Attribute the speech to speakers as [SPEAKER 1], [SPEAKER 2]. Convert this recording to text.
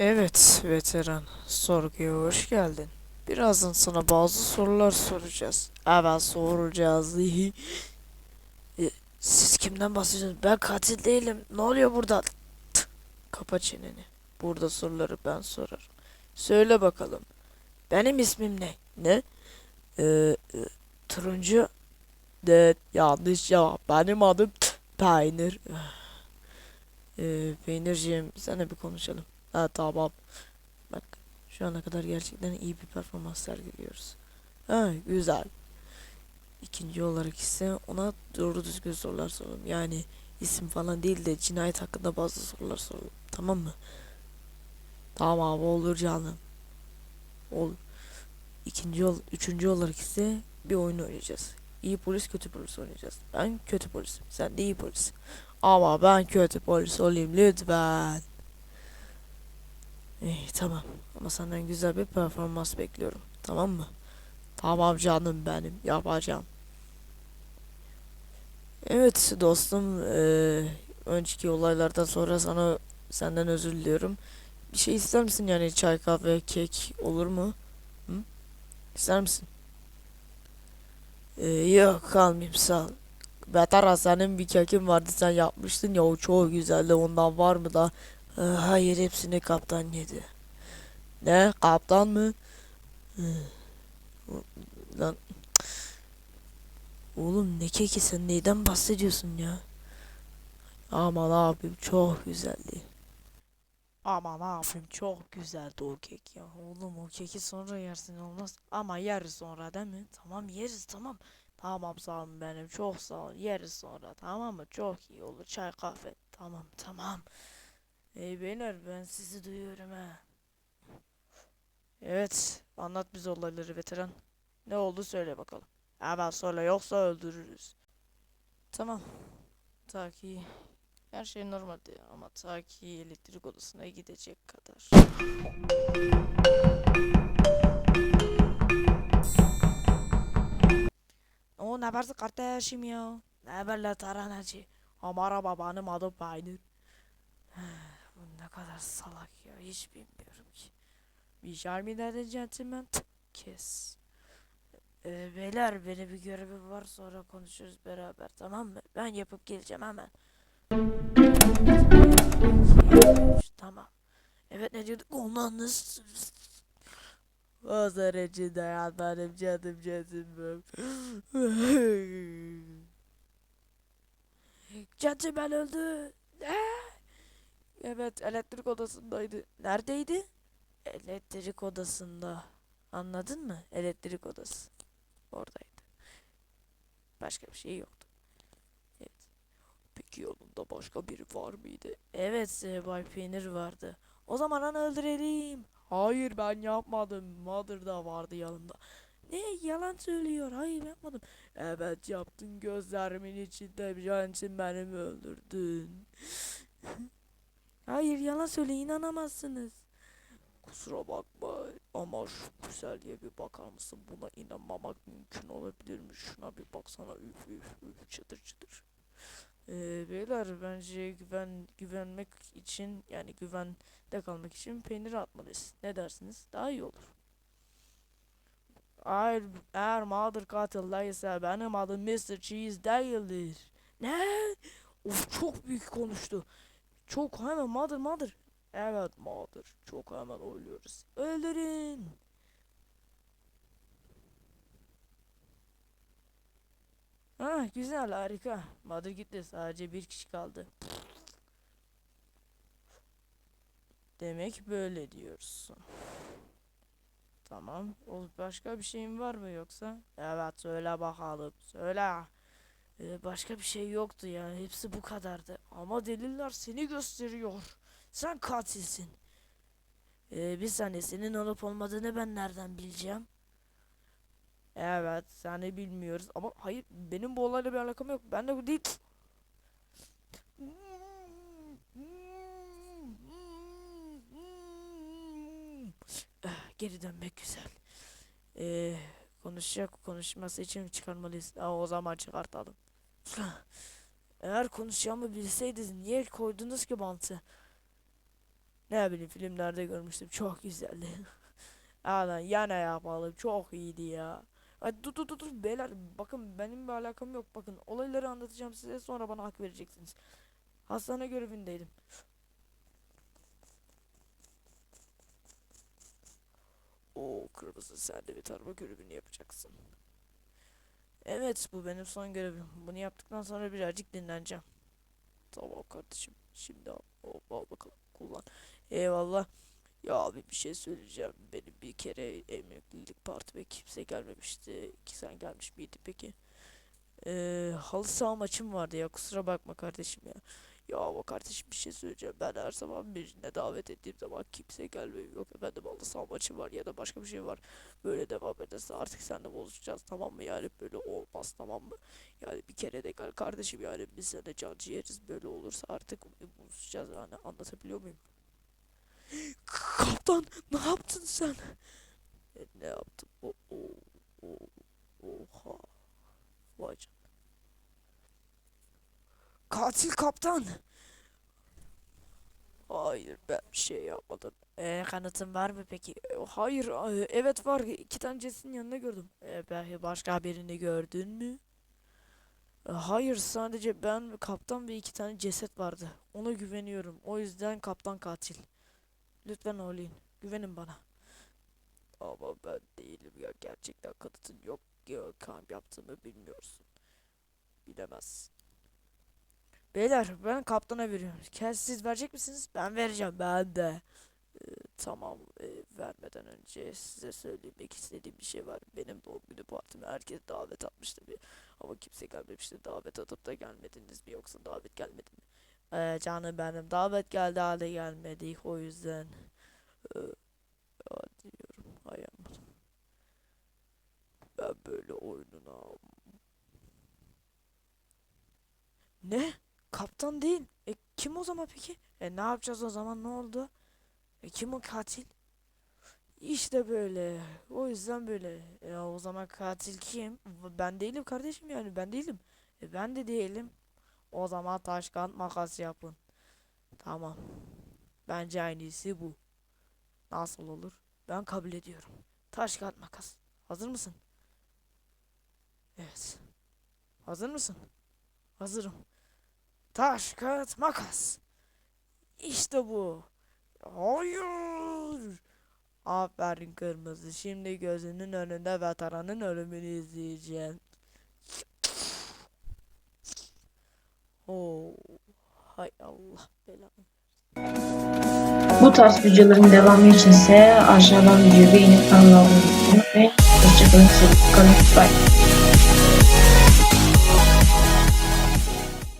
[SPEAKER 1] Evet veteran, sorguya hoş geldin. Birazdan sana bazı sorular soracağız. Evet soracağız. E, Siz kimden bahsediyorsunuz? Ben katil değilim. Ne oluyor burada? Kapa çeneni. Burada soruları ben sorarım. Söyle bakalım. Benim ismim ne? Ne? Ee, e, turuncu. De yanlış cevap. Benim adım Peynir. Ee, Peynirciğim, seninle bir konuşalım. Ha tamam. Bak şu ana kadar gerçekten iyi bir performans sergiliyoruz. Ha güzel. İkinci olarak ise ona doğru düzgün sorular soralım. Yani isim falan değil de cinayet hakkında bazı sorular soralım. Tamam mı? Tamam olur canım. Olur. İkinci ol, üçüncü olarak ise bir oyun oynayacağız. İyi polis kötü polis oynayacağız. Ben kötü polisim. Sen de iyi polis. Ama ben kötü polis olayım lütfen. İyi tamam. Ama senden güzel bir performans bekliyorum. Tamam mı? Tamam canım benim. Yapacağım. Evet dostum. eee, önceki olaylardan sonra sana senden özür diliyorum. Bir şey ister misin yani çay kahve kek olur mu? Hı? İster misin? Ee, yok kalmayayım sağ ol. Betara senin bir kekin vardı sen yapmıştın ya o çok güzeldi ondan var mı da? Hayır hepsini kaptan yedi. Ne? Kaptan mı? Lan. Oğlum ne keki sen neyden bahsediyorsun ya? Aman abim çok güzeldi. Aman abim çok güzeldi o kek ya. Oğlum o keki sonra yersin olmaz. Ama yeriz sonra değil mi? Tamam yeriz tamam. Tamam sağ olun benim çok sağ ol. Yeriz sonra tamam mı? Çok iyi olur. Çay kahve. Tamam tamam. Ey beyler ben sizi duyuyorum ha. Evet, anlat bize olayları veteran. Ne oldu söyle bakalım. Hemen söyle yoksa öldürürüz. Tamam. Ta ki her şey normaldi ama ta ki elektrik odasına gidecek kadar. O ne habersin kardeşim ya? Ne haberler taranacı? Amara babanım adı Peynir. Ne kadar salak ya hiç bilmiyorum ki. Bir mi dedin gentleman? Kes. Ee, beyler benim bir görevim var sonra konuşuruz beraber tamam mı? Ben yapıp geleceğim hemen. Tamam. Evet ne diyorduk? Ondan nasıl? O derece dayan benim canım canım. Gentleman öldü. Evet elektrik odasındaydı. Neredeydi? Elektrik odasında. Anladın mı? Elektrik odası. Oradaydı. Başka bir şey yoktu. Evet. Peki yanında başka biri var mıydı? Evet, Bay Peynir vardı. O zaman onu öldürelim. Hayır ben yapmadım. Mother da vardı yanımda. Ne yalan söylüyor. Hayır yapmadım. Evet yaptın gözlerimin içinde bir an için beni mi öldürdün? Hayır yalan söyle inanamazsınız. Kusura bakma ama şu güzelliğe bir bakar mısın? Buna inanmamak mümkün olabilir mi? Şuna bir baksana üf üf üf çıtır çıtır. Ee, beyler bence güven güvenmek için yani güvende kalmak için peynir atmalıyız. Ne dersiniz? Daha iyi olur. Eğer, eğer mağdur katil değilse benim adım Mr. Cheese değildir. Ne? Of çok büyük konuştu. Çok hemen mağdur mağdur. Evet mağdur. Çok hemen oyluyoruz. Öldürün. Ha güzel harika. Mağdur gitti. Sadece bir kişi kaldı. Demek böyle diyorsun. Tamam. O başka bir şeyin var mı yoksa? Evet söyle bakalım. Söyle. Ee, başka bir şey yoktu ya. Hepsi bu kadardı. Ama deliller seni gösteriyor. Sen katilsin. Ee, bir saniye senin olup olmadığını ben nereden bileceğim? Evet seni bilmiyoruz ama hayır benim bu olayla bir alakam yok. Ben de bu değil. Ah, Geri dönmek güzel. Ee, konuşacak konuşması için çıkarmalıyız. Aa, o zaman çıkartalım. Eğer konuşacağımı bilseydiniz niye koydunuz ki bantı? Ne bileyim filmlerde görmüştüm. Çok güzeldi. Aynen yana yapalım. Çok iyiydi ya. Hadi dur dur dur beyler bakın benim bir alakam yok bakın olayları anlatacağım size sonra bana hak vereceksiniz. Hastane görevindeydim. Oo kırmızı sen de bir tarama görevini yapacaksın. Evet bu benim son görevim. Bunu yaptıktan sonra birazcık dinleneceğim. Tamam kardeşim. Şimdi al, al, al bakalım kullan. Eyvallah. Ya abi bir şey söyleyeceğim. Benim bir kere emeklilik partime kimse gelmemişti. Ki sen gelmiş miydin peki? Ee, halı saha maçım vardı ya kusura bakma kardeşim ya. Ya ama kardeşim bir şey söyleyeceğim. Ben her zaman birine davet ettiğim zaman kimse gelmiyor. Yok efendim halı saha maçı var ya da başka bir şey var. Böyle devam ederse artık seninle buluşacağız tamam mı? Yani böyle olmaz tamam mı? Yani bir kere de gel kardeşim yani biz seninle can ciğeriz. Böyle olursa artık buluşacağız yani anlatabiliyor muyum? Kaptan ne yaptın sen? E, ne yaptım? O, o, o, Katil kaptan. Hayır ben bir şey yapmadım. E, kanıtın var mı peki? E, hayır e, evet var iki tane cesedin yanında gördüm. E, belki başka birini gördün mü? E, hayır sadece ben kaptan ve iki tane ceset vardı. Ona güveniyorum. O yüzden kaptan katil. Lütfen olayın. Güvenin bana. Ama ben değilim ya. Gerçekten kanıtın yok. Ya, kamp yaptığımı bilmiyorsun. Bilemezsin. Beyler ben kaptana veriyorum. Kes siz verecek misiniz? Ben vereceğim. Ben de. Ee, tamam. ee, vermeden önce size söylemek istediğim bir şey var. Benim doğum günü partime herkes davet atmıştı bir. Ama kimse gelmemişti. Davet atıp da gelmediniz mi yoksa davet gelmedi mi? Ee, canım benim davet geldi hale gelmedik o yüzden. Ee, diyorum hay aman. Ben böyle oyununa Ne? Kaptan değil. E kim o zaman peki? E ne yapacağız o zaman ne oldu? E kim o katil? İşte böyle. O yüzden böyle. E o zaman katil kim? Ben değilim kardeşim yani ben değilim. E ben de değilim. O zaman taş kağıt makas yapın. Tamam. Bence en iyisi bu. Nasıl olur? Ben kabul ediyorum. Taş kağıt makas. Hazır mısın? Evet. Hazır mısın? Hazırım. Taş kağıt makas. İşte bu. Hayır. Aferin kırmızı. Şimdi gözünün önünde veteranın ölümünü izleyeceğim. Oo. Hay Allah belanı.
[SPEAKER 2] Bu tarz videoların devamı içinse aşağıdan videoyu beğenip kanala abone olmayı ve hoşçakalın. Kalın. Bye.